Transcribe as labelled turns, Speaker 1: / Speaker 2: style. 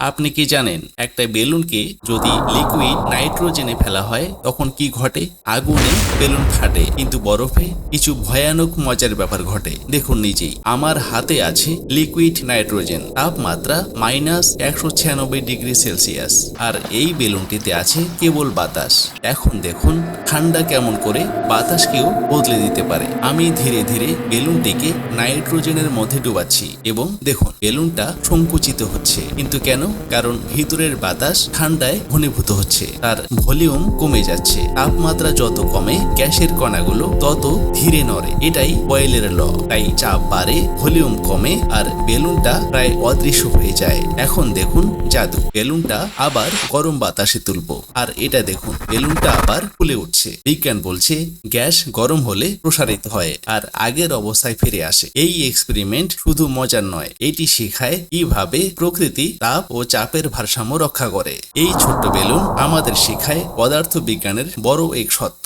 Speaker 1: আপনি কি জানেন, একটা বেলুনকে যদি লিকুইড নাইট্রোজেনে ফেলা হয়, তখন কি ঘটে? আগুনে বেলুন ফাটে, কিন্তু বরফে কিছু ভয়ানক মজার ব্যাপার ঘটে। দেখুন নিজেই, আমার হাতে আছে লিকুইড নাইট্রোজেন তাপমাত্রা মাইনাস একশো ছিয়ানব্বই ডিগ্রি সেলসিয়াস আর এই বেলুনটিতে আছে কেবল বাতাস। এখন দেখুন, ঠান্ডা কেমন করে বাতাসকেও বদলে দিতে পারে। আমি ধীরে ধীরে বেলুনটিকে নাইট্রোজেনের মধ্যে ডুবাচ্ছি, এবং দেখুন, বেলুনটা সংকুচিত হচ্ছে, কিন্তু কেন কারণ ভিতরের বাতাস ঠান্ডায় ঘনীভূত হচ্ছে। তার ভলিউম কমে যাচ্ছে। তাপমাত্রা যত কমে, গ্যাসের কণাগুলো তত ধীরে নড়ে। এটাই বয়েলের ল। তাই চাপ বাড়ে, ভলিউম কমে আর বেলুনটা প্রায় অদৃশ্য হয়ে যায়। এখন দেখুন জাদু। বেলুনটা আবার গরম বাতাসে তুলবো। আর এটা দেখুন, বেলুনটা আবার ফুলে উঠছে। বিজ্ঞান বলছে, গ্যাস গরম হলে প্রসারিত হয় আর আগের অবস্থায় ফিরে আসে। এই এক্সপেরিমেন্ট শুধু মজার নয়, এটি শেখায় কীভাবে প্রকৃতি তাপ ও চাপের ভারসাম্য রক্ষা করে। এই ছোট্ট বেলুন আমাদের শিখায় পদার্থ বিজ্ঞানের বড় এক সত্য।